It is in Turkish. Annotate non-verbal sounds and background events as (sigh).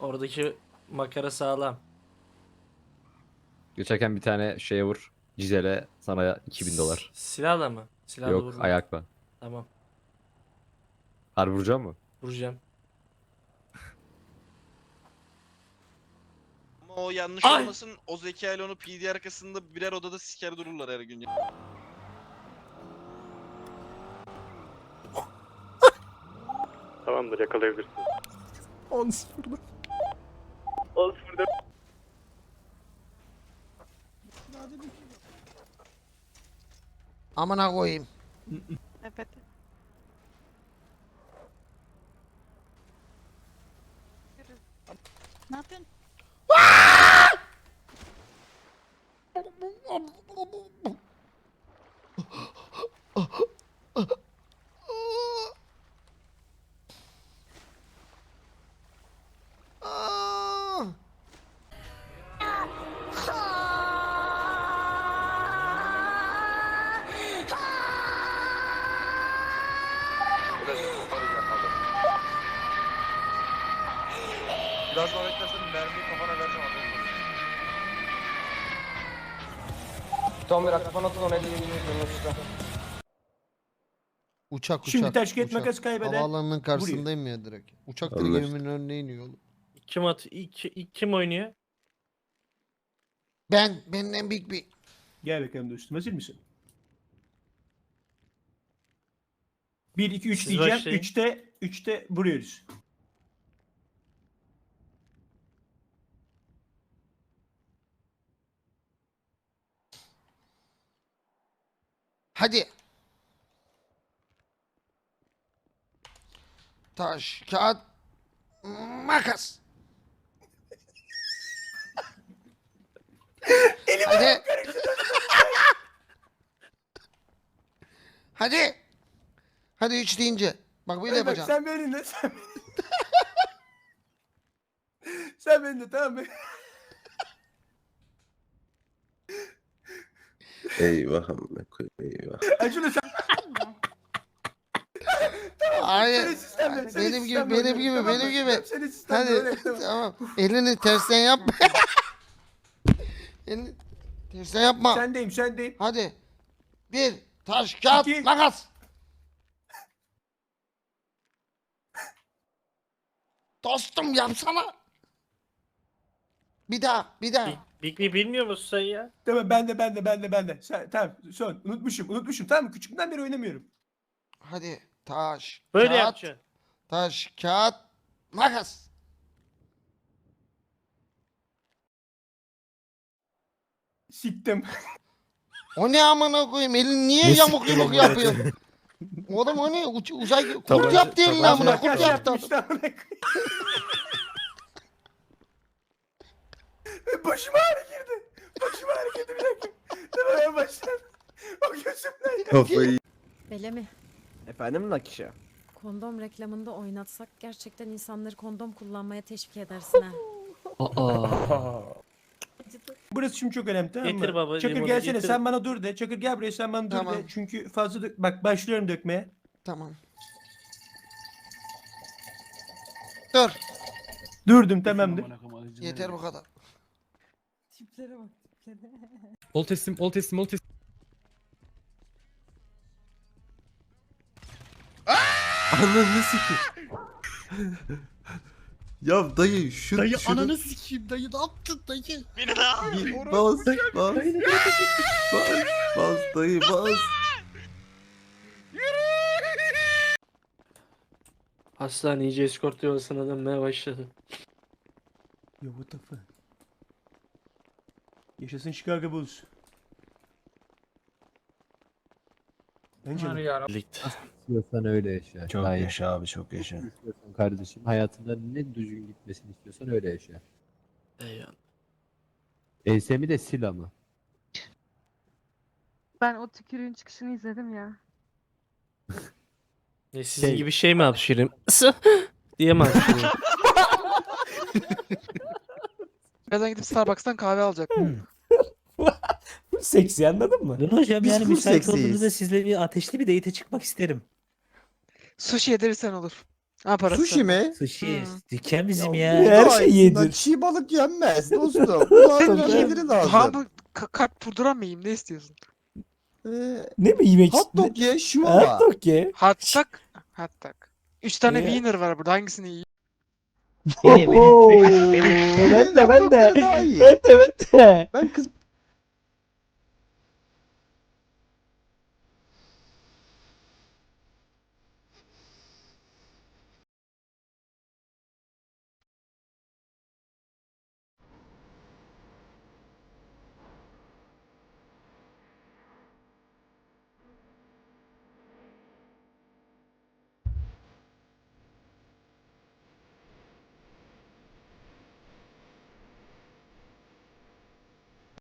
Oradaki makara sağlam. Geçerken bir tane şeye vur. Cizele sana 2000 dolar. S- Silahla mı? Silahla Yok vurma. ayakla. Tamam. Harbi vuracak mı? Vuracağım. Ama o yanlış Ay! olmasın o zekayla onu PD arkasında birer odada siker dururlar her gün. ya. Tamamdır yakalayabilirsin. 10 0'da. Amına koyayım. Evet. Biraz daha beklersen mermiyi kafana vereceğim haberin olsun. Uçak uçak. Şimdi taş kağıt uçak. makas kaybeden Havaalanının karşısındayım ya direkt. Uçak direkt Anlaştık. gemimin önüne iniyor oğlum. Kim at iki, iki- kim oynuyor? Ben, benim en büyük bir... Gel bakalım dostum hazır mısın? 1 2 3 Siz diyeceğim. başlayın. 3'te 3'te vuruyoruz. Hadi. Taş, kağıt, makas. (laughs) Hadi. (laughs) Hadi. Hadi üç deyince. Bak böyle Evet, yapacağım. Sen benimle sen (laughs) Sen benimle tamam mı? Eyvah amına koyayım eyvah. Acılı sen Hayır. sistemle. Benim gibi, benim gibi, tamam benim gibi. Senin Hadi. öyle, (laughs) tamam. Tamam. Elini tersten yapma. (laughs) Elini tersten yapma. Sendeyim sendeyim. Hadi. Bir, taş, kağıt, İki. makas. (laughs) Dostum yapsana. Bir daha, bir daha. Big, Big B bilmiyor musun sen ya? Tamam ben de ben de ben de ben de. Sen, tamam son. Unutmuşum unutmuşum. Tamam mı? Küçüklüğümden beri oynamıyorum. Hadi. Taş, Böyle kağıt, yapacaksın. taş, kağıt, makas. Siktim. O ne amına koyayım? Elin niye yamuk yumuk yapıyorsun? Oğlum o ne? Uç, uzay kurt yaptı elini amına. Kurt yaptı. yapmış da amına koyayım. Başıma ağrı girdi. Başıma ağrı girdi bir dakika. Tamam ben başladım. O gözümden. Kafayı Belemi. Efendim Nakişa? Kondom reklamında oynatsak gerçekten insanları kondom kullanmaya teşvik edersin ha. (laughs) Burası şimdi çok önemli tamam mı? Getir baba, Çakır limonu gelsene getir. sen bana dur de. Çakır gel buraya sen bana dur Tamam. de. Çünkü fazla dök... Bak başlıyorum dökmeye. Tamam. Dur. Durdum tamamdır. Yeter bu kadar. Tiplere bak tiplere. (laughs) Ol teslim, ol teslim, ol teslim. Ananı sikeyim. (laughs) ya dayı şu Dayı şunu ananı sikeyim dayı ne yaptın dayı? Beni daha bir bas bas bas bas dayı bas. Aslan iyice eskort yuvasına dönmeye başladı. Yo what the fuck. Yaşasın Chicago Bulls. Bence de. Birlikte. İstiyorsan öyle yaşa. Çok Hayır. yaşa abi çok yaşa. İstiyorsan kardeşim hayatında ne düzgün gitmesini istiyorsan öyle yaşa. Eyvallah. Ensemi de sil ama. Ben o tükürüğün çıkışını izledim ya. Ne sizin Şey- gibi şey mi hapşırayım? (laughs) diye mi hapşırayım? (laughs) Birazdan gidip Starbucks'tan kahve alacak. (laughs) Seksi anladın mı? Dur hocam Biz yani full müsait seksiyiz. olduğunuzda sizle bir ateşli bir date'e çıkmak isterim. Sushi yedirirsen olur. Ha parası. Sushi mi? Sushi. Hı. Dükkan bizim Bu ya. Her şey yedir. Çiğ balık yenmez dostum. (laughs) Bunun Sen altına niye- şeyleri Ha lazım. bu ka- kalp yiyeyim ne istiyorsun? Ee, Ne mi yemek hot dog ye şu ama. Hot dog ye. Hot dog. Hot dog. Üç tane Ya. wiener var burada hangisini yiyeyim? (laughs) Ben de ben de. Daha iyi. Ben de ben de. Ben kız